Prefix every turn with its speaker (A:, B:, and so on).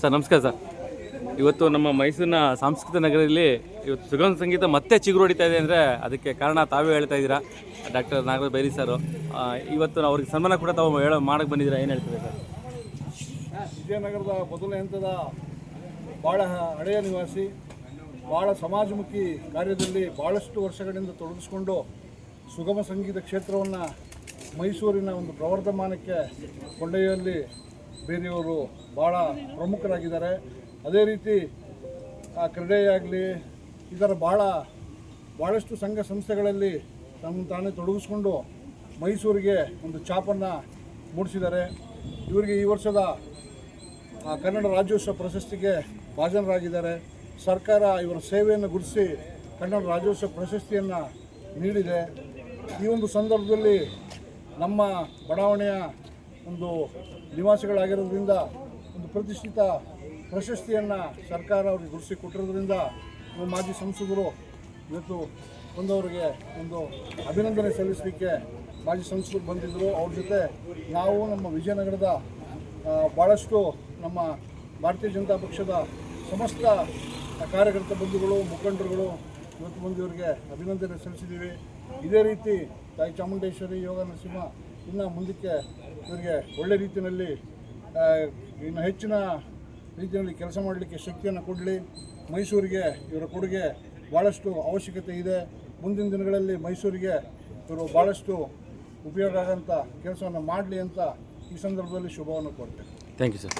A: Sir, ನಮಸ್ಕಾರ sir. ಇವತ್ತು ನಮ್ಮ ಮೈಸೂರಿನ ಸಾಂಸ್ಕೃತಿಕ ನಗರದಲ್ಲಿ ಇವತ್ತು ಸುಗಮ ಸಂಗೀತ ಮತ್ತೆ ಚಿಗುರು ಹೊಡಿತಾ ಇದೆ ಅಂದರೆ ಅದಕ್ಕೆ ಕಾರಣ ತಾವೇ ಹೇಳ್ತಾ ಇದ್ದೀರಾ? Doctor Nagaraj Byri sir. ಇವತ್ತು ಅವ್ರಿಗೆ ಸನ್ಮಾನ ಕೂಡ ತಾವು ಹೇಳೋ ಮಾಡಕ್ಕೆ ಬಂದಿದ್ದೀರಾ? ಏನು ಹೇಳ್ತೀರಾ ಸರ್?
B: ವಿಜಯನಗರದ ಮೊದಲನೇ ಹಂತದ ಭಾಳ ಹಳೆಯ ನಿವಾಸಿ ಭಾಳ ಸಮಾಜಮುಖಿ ಕಾರ್ಯದಲ್ಲಿ ಭಾಳಷ್ಟು ವರ್ಷಗಳಿಂದ ತೊಡಗಿಸ್ಕೊಂಡು ಸುಗಮ ಸಂಗೀತ ಕ್ಷೇತ್ರವನ್ನು ಮೈಸೂರಿನ ಒಂದು ಪ್ರವರ್ಧಮಾನಕ್ಕೆ ಕೊಂಡೊಯ್ಯುವಲ್ಲಿ ಬೇರೆಯವರು ಭಾಳ ಪ್ರಮುಖರಾಗಿದ್ದಾರೆ. ಅದೇ ರೀತಿ ಆ ಕ್ರೀಡೆಯಾಗಲಿ ಇದರ ಭಾಳ ಭಾಳಷ್ಟು ಸಂಘ ಸಂಸ್ಥೆಗಳಲ್ಲಿ ತಮ್ಮ ತಾನೇ ತೊಡಗಿಸ್ಕೊಂಡು ಮೈಸೂರಿಗೆ ಒಂದು ಚಾಪನ್ನು ಮೂಡಿಸಿದ್ದಾರೆ. ಇವರಿಗೆ ಈ ವರ್ಷದ ಕನ್ನಡ ರಾಜ್ಯೋತ್ಸವ ಪ್ರಶಸ್ತಿಗೆ ಭಾಜನರಾಗಿದ್ದಾರೆ. ಸರ್ಕಾರ ಇವರ ಸೇವೆಯನ್ನು ಗುರುತಿಸಿ ಕನ್ನಡ ರಾಜ್ಯೋತ್ಸವ ಪ್ರಶಸ್ತಿಯನ್ನು ನೀಡಿದೆ. ಈ ಒಂದು ಸಂದರ್ಭದಲ್ಲಿ ನಮ್ಮ ಬಡಾವಣೆಯ ಒಂದು ನಿವಾಸಿಗಳಾಗಿರೋದ್ರಿಂದ ಒಂದು ಪ್ರತಿಷ್ಠಿತ ಪ್ರಶಸ್ತಿಯನ್ನು ಸರ್ಕಾರ ಅವ್ರಿಗೆ ಗುರುಸಿ ಕೊಟ್ಟಿರೋದ್ರಿಂದ ಮಾಜಿ ಸಂಸದರು ಇವತ್ತು ಬಂದವರಿಗೆ ಒಂದು ಅಭಿನಂದನೆ ಸಲ್ಲಿಸಲಿಕ್ಕೆ ಮಾಜಿ ಸಂಸದರು ಬಂದಿದ್ದರು ಅವ್ರ ಜೊತೆ ನಾವು ನಮ್ಮ ವಿಜಯನಗರದ ಭಾಳಷ್ಟು ನಮ್ಮ ಭಾರತೀಯ ಜನತಾ ಪಕ್ಷದ ಸಮಸ್ತ ಕಾರ್ಯಕರ್ತ ಬಂಧುಗಳು, ಮುಖಂಡರುಗಳು ಇವತ್ತು ಬಂದಿವರಿಗೆ ಅಭಿನಂದನೆ ಸಲ್ಲಿಸಿದ್ದೀವಿ. ಇದೇ ರೀತಿ ತಾಯಿ ಚಾಮುಂಡೇಶ್ವರಿ ಯೋಗ ನರಸಿಂಹ ಇನ್ನು ಮುಂದಕ್ಕೆ ಇವರಿಗೆ ಒಳ್ಳೆ ರೀತಿಯಲ್ಲಿ ಇನ್ನು ಹೆಚ್ಚಿನ ರೀತಿಯಲ್ಲಿ ಕೆಲಸ ಮಾಡಲಿಕ್ಕೆ ಶಕ್ತಿಯನ್ನು ಕೊಡಲಿ. ಮೈಸೂರಿಗೆ ಇವರ ಕೊಡುಗೆ ಭಾಳಷ್ಟು ಅವಶ್ಯಕತೆ ಇದೆ. ಮುಂದಿನ ದಿನಗಳಲ್ಲಿ ಮೈಸೂರಿಗೆ ಇವರು ಭಾಳಷ್ಟು ಉಪಯೋಗ ಆಗೋಂಥ ಕೆಲಸವನ್ನು ಮಾಡಲಿ ಅಂತ ಈ ಸಂದರ್ಭದಲ್ಲಿ ಶುಭವನ್ನು ಕೊಡ್ತೇನೆ
A: ಥ್ಯಾಂಕ್ ಯು ಸರ್